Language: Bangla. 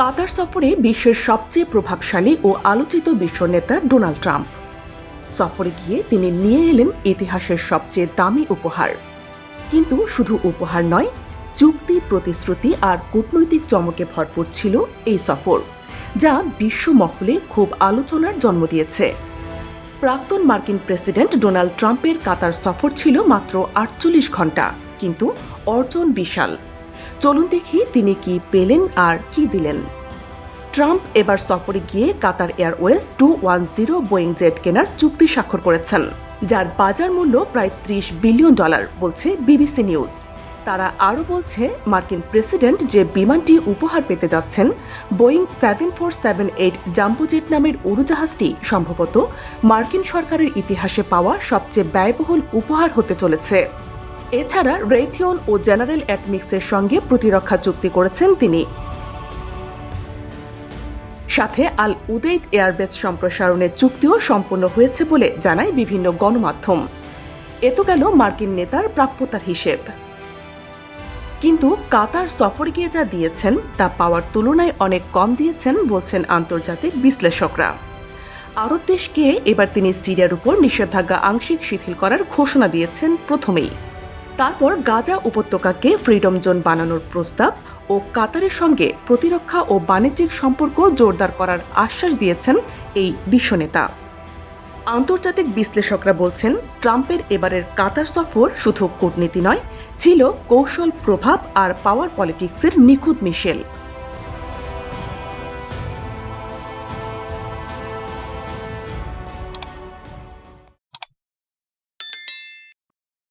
কাতার সফরে বিশ্বের সবচেয়ে প্রভাবশালী ও আলোচিত বিশ্ব নেতা ডোনাল্ড ট্রাম্প। সফরে গিয়ে তিনি নিয়ে এলেন ইতিহাসের সবচেয়ে দামি উপহার। কিন্তু শুধু উপহার নয়, চুক্তি, প্রতিশ্রুতি আর কূটনৈতিক চমকে ভরপুর ছিল এই সফর, যা বিশ্ব মহলে খুব আলোচনার জন্ম দিয়েছে। প্রাক্তন মার্কিন প্রেসিডেন্ট ডোনাল্ড ট্রাম্পের কাতার সফর ছিল মাত্র আটচল্লিশ ঘণ্টা কিন্তু অর্জন বিশাল। চলুন দেখি তিনি কি পেলেন আর কি দিলেন। ট্রাম্প এবার সফরে গিয়ে Qatar Airways two one zero Boeing jet কেনার চুক্তি স্বাক্ষর করেছেন, যার বাজার মূল্য প্রায় ত্রিশ বিলিয়ন ডলার, বলছে বিবিসি নিউজ। তারা আরও বলছে, মার্কিন প্রেসিডেন্ট যে বিমানটি উপহার পেতে যাচ্ছেন, Boeing seven four seven eight jumbo jet নামের উড়োজাহাজটি সম্ভবত মার্কিন সরকারের ইতিহাসে পাওয়া সবচেয়ে ব্যয়বহুল উপহার হতে চলেছে। এছাড়া রেথিয়ন ও জেনারেল অ্যাটমিক্সের সঙ্গে প্রতিরক্ষা চুক্তি করেছেন তিনি। সাথে আল উদেইদ এয়ারবেস সম্প্রসারণের চুক্তিও সম্পন্ন হয়েছে বলে জানায় বিভিন্ন গণমাধ্যম। এ তো গেল মার্কিন নেতার প্রাপ্যতার হিসেব। কিন্তু কাতার সফর গিয়ে যা দিয়েছেন, তা পাওয়ার তুলনায় অনেক কম দিয়েছেন বলছেন আন্তর্জাতিক বিশ্লেষকরা। আরব দেশকে এবার তিনি সিরিয়ার উপর নিষেধাজ্ঞা আংশিক শিথিল করার ঘোষণা দিয়েছেন প্রথমেই। তারপর গাজা উপত্যকাকে ফ্রিডম জোন বানানোর প্রস্তাব ও কাতারের সঙ্গে প্রতিরক্ষা ও বাণিজ্যিক সম্পর্ক জোরদার করার আশ্বাস দিয়েছেন এই বিশ্বনেতা। আন্তর্জাতিক বিশ্লেষকরা বলছেন, ট্রাম্পের এবারের কাতার সফর শুধু কূটনীতি নয়, ছিল কৌশল, প্রভাব আর পাওয়ার পলিটিক্সের নিখুঁত মিশেল।